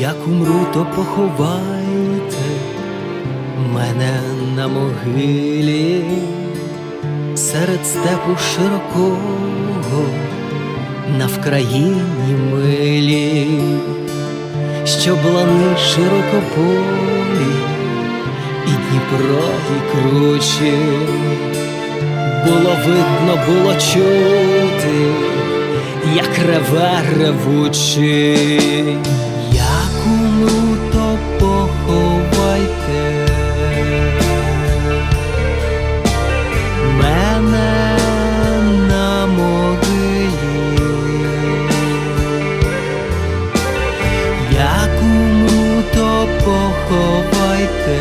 Як умру, то поховайте мене на могилі. Серед степу широкого на Вкраїні милі, що лани широкополі і Дніпро і кручі, було видно, було чути, як реве ревучий, як умру, то поховайте?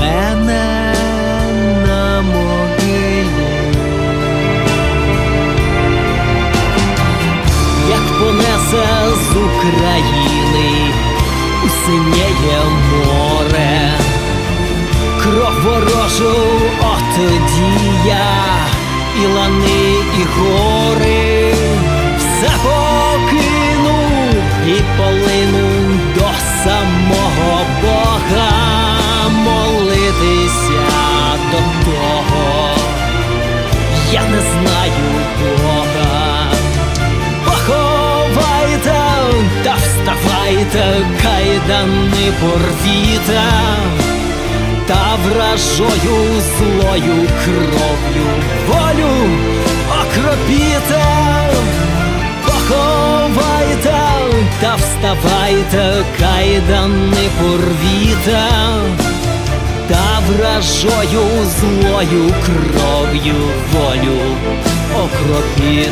Мене на могилі, як понесе з України у синєє море. Кров ворожу, от тоді я і лани, і гори, я не знаю Бога. Поховайте та вставайте, кайдани порвіте. Та вражою злою кров'ю волю окропіте, поховайте та вставайте, кайдани порвіте, вражою злою кров'ю волю окропіте.